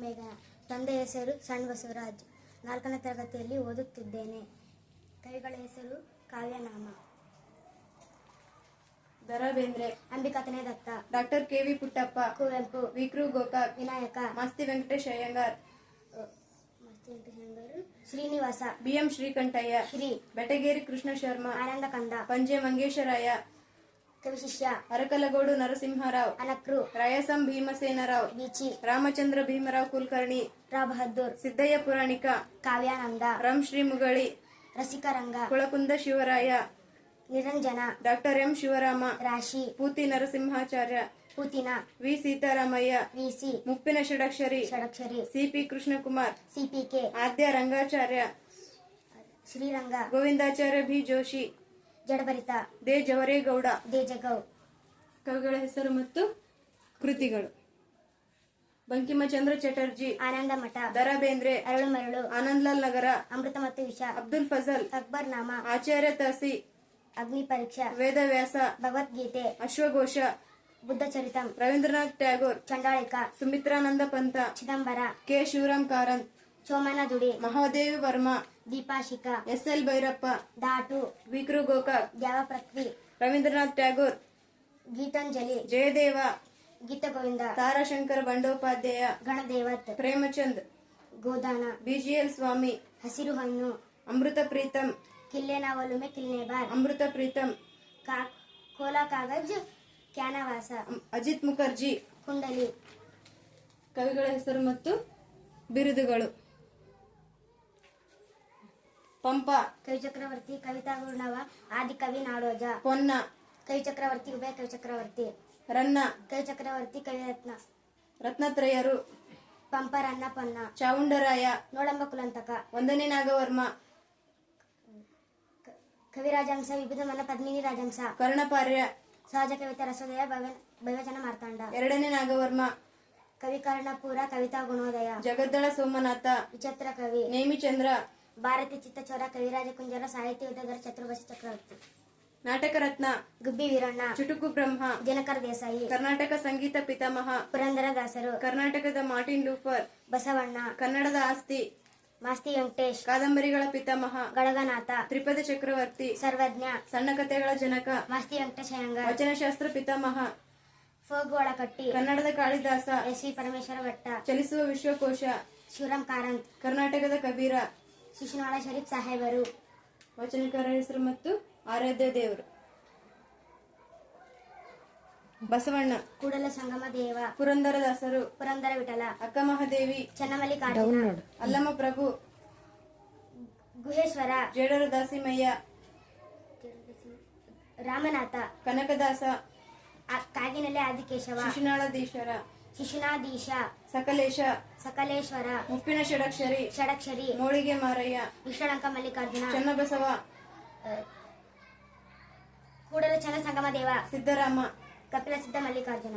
ಮೇಘನ ತಂದೆ ಹೆಸರು ಸಣ್ಣ ಬಸವರಾಜ್. ನಾಲ್ಕನೇ ತರಗತಿಯಲ್ಲಿ ಓದುತ್ತಿದ್ದೇನೆ. ಕವಿಗಳ ಹೆಸರು ಕಾವ್ಯನಾಮ. ದರ Bendre Ambikatanayadatta doctor K V Puttappa. Kuvempu ವಿಕ್ರು Gokak. Vinayaka. Masti Venkatesh Iyengar. Masti Venkatesh Srinivasa. B M Srikantaiah. Shri. Betageri Krishna Sharma. ಆನಂದ ಕಂದ ಪಂಜೆ ಮಂಗೇಶರಾಯ. కృషిష్య అరకలగోడు నరసింహారావు అనక్రు రాయసం భీమసేనరావు బీచి రామచంద్ర భీమరావు కుల్కర్ణి రాబహదూర్ సిద్ధయ్య పురాణిక కావ్యానంద రం రసిక రంగ కులకుంద శివరాయ నిరంజన doctor M Shivarama Rashi Puthi Narasimhacharya Putina V Sitaramayya Visi Muppina Shadakshari Shadakshari CP Krishnakumar CPK Adya Rangacharya Sriranga Govindacharya B Joshi Jadabharata. De Javaregowda Dejagou. ಕವಿಗಳ ಹೆಸರು ಮತ್ತು ಕೃತಿಗಳು. ಬಂಕಿಮಚಂದ್ರ ಚಟರ್ಜಿ. ಆನಂದ ಮಠ. ದರ ಬೇಂದ್ರೆ ಅರಳು ಮರಳು. ಆನಂದ್ಲಾಲ್ ನಗರ. ಅಮೃತ ಮತ್ತು ವಿಷ. ಅಬ್ದುಲ್ ಫಜಲ್. ಅಕ್ಬರ್ ನಾಮ. ಆಚಾರ್ಯ ತಹಸಿ ಅಗ್ನಿ ಪರೀಕ್ಷಾ. ವೇದವ್ಯಾಸ. ಭಗವದ್ಗೀತೆ. ಅಶ್ವಘೋಷ. ಬುದ್ಧ ಚರಿತಂ. Ravindranath Tagore. Chandalika. Sumitranandan Pant Chidambara. K Shivaram Karanth. Somana Dudi Mahadevi Varma Deepashikha S L Bhyrappa Daatu ವಿಕ್ರು Gokak Dyavaprithvi Rabindranath Tagore Gitanjali Jayadeva Gita Govinda Tarashankar Bandyopadhyay Ganadevata Premchand Godan BGL ಸ್ವಾಮಿ ಹಸಿರು ಹಣ್ಣು ಅಮೃತ ಪ್ರೀತಂ ಕಿಲ್ಲೆನ ಒಲುಮೆ ಕಿಲ್ನೆಬಾರ್ ಅಮೃತ ಪ್ರೀತಮ್ ಕಾ ಕೋಲಾ ಕಾಗಜ್ ಕ್ಯಾನವಾಸ ಅಜಿತ್ ಮುಖರ್ಜಿ ಕುಂಡಲಿ ಕವಿಗಳ ಹೆಸರು ಮತ್ತು ಬಿರುದುಗಳು. ಪಂಪ. ಕವಿ ಚಕ್ರವರ್ತಿ ಕವಿತಾ ಗುರುಣವ ಆದಿ ಕವಿ ನಾಡೋಜ. ಪೊನ್ನ. ಕವಿ ಚಕ್ರವರ್ತಿ ಉಭಯ ಕವಿಚಕ್ರವರ್ತಿ. ರನ್ನ. ಕವಿ ಚಕ್ರವರ್ತಿ ಕವಿರತ್ನ. ರತ್ನತ್ರಯರು. ಪಂಪರನ್ನ ಪೊನ್ನ. ಚಾವುಂಡರಾಯ ನೋಡಂಬ ಕುಲಂತಕ. ಒಂದನೇ ನಾಗವರ್ಮ. ವಿಭುಧ ಮನ ಪದ್ಮಿನಿ ರಾಜಹಂಸ. ಕರ್ಣಪಾರ್ಯ. ಸಹಜ ಕವಿತಾ ರಸೋದಯ ಭವಚನ ಮಾರ್ತಾಂಡ. ಎರಡನೇ ನಾಗವರ್ಮ. ಕವಿ ಕರ್ಣಪುರ ಕವಿತಾ ಗುಣೋದಯ. ಜಗದ್ದಳ ಸೋಮನಾಥ. ವಿಚಿತ್ರ ಕವಿ. ನೇಮಿಚಂದ್ರ. ಭಾರತಿ ಚಿತ್ತಚೋರ ಕವಿರಾಜ ಕುಂಜರ ಸಾಹಿತ್ಯ ಯುದ್ಧಧರ ಚತುರ್ಭುಜ ಚಕ್ರವರ್ತಿ. ನಾಟಕ ರತ್ನ ಗುಬ್ಬಿ ವೀರಣ್ಣ. ಚುಟುಕು ಬ್ರಹ್ಮ ದಿನಕರ ದೇಸಾಯಿ. ಕರ್ನಾಟಕ ಸಂಗೀತ ಪಿತಾಮಹ ಪುರಂದರದಾಸರು ಕರ್ನಾಟಕದ ಮಾರ್ಟಿನ್ ಲೂಫರ್ ಬಸವಣ್ಣ. ಕನ್ನಡದ ಆಸ್ತಿ ಮಾಸ್ತಿ ವೆಂಕಟೇಶ್. ಕಾದಂಬರಿಗಳ ಪಿತಾಮಹ ಗಡಗನಾಥ. ತ್ರಿಪದ ಚಕ್ರವರ್ತಿ ಸರ್ವಜ್ಞ. ಸಣ್ಣ ಕಥೆಗಳ ಜನಕ ಮಾಸ್ತಿ ವೆಂಕಟೇಶ ಅಯ್ಯಂಗಾರ್ ವಚನಶಾಸ್ತ್ರ ಪಿತಾಮಹ ಫೋಗ್ ಒಳಕಟ್ಟಿ. ಕನ್ನಡದ ಕಾಳಿದಾಸ ಎಸ್ ವಿ ಪರಮೇಶ್ವರ ಭಟ್ಟ. ಚಲಿಸುವ ವಿಶ್ವಕೋಶ ಶಿವರಾಮ್ ಕಾರಂತ್. ಕರ್ನಾಟಕದ ಕಬೀರ ಶಿಶುನಾಳ ಶರೀಫ್ ಸಾಹೇಬರು. ವಚನಕಾರ ಹೆಸರು ಮತ್ತು ಆರಾಧ್ಯ ದೇವರು. ಬಸವಣ್ಣ. ಕೂಡಲ ಸಂಗಮ ದೇವ. ಪುರಂದರದಾಸರು ಪುರಂದರ ವಿಠಲ. ಅಕ್ಕ ಮಹಾದೇವಿ. ಚನ್ನಮಲ್ಲಿಕಾರ್ಜುನ ಅಲ್ಲಮ್ಮ ಪ್ರಭು. ಗುಹೇಶ್ವರ. ಜೇಡರ ದಾಸಿಮಯ್ಯ. ರಾಮನಾಥ. ಕನಕದಾಸ. ಕಾಗಿನಲ್ಲಿ ಆದಿಕೇಶವ. ಆದಿಕೇಶವ ಶಿಶುನಾಳದೀಶ್ವರ ಶಿಶುನಾಧೀಶ ಸಕಲೇಶ ಸಕಲೇಶ್ವರ ಮುಪ್ಪಿನ ಷಡಕ್ಷರಿ ಷಡಕ್ಷರಿ ಮೋಳಿಗೆ ಮಾರಯ್ಯ ವಿಶ್ವಳಂಕ ಮಲ್ಲಿಕಾರ್ಜುನ ಚನ್ನಬಸವ ಕೂಡಲ ಚನ್ನ ಸಂಗಮ ದೇವ ಸಿದ್ದರಾಮ ಕಪಿಲ ಸಿದ್ಧ ಮಲ್ಲಿಕಾರ್ಜುನ.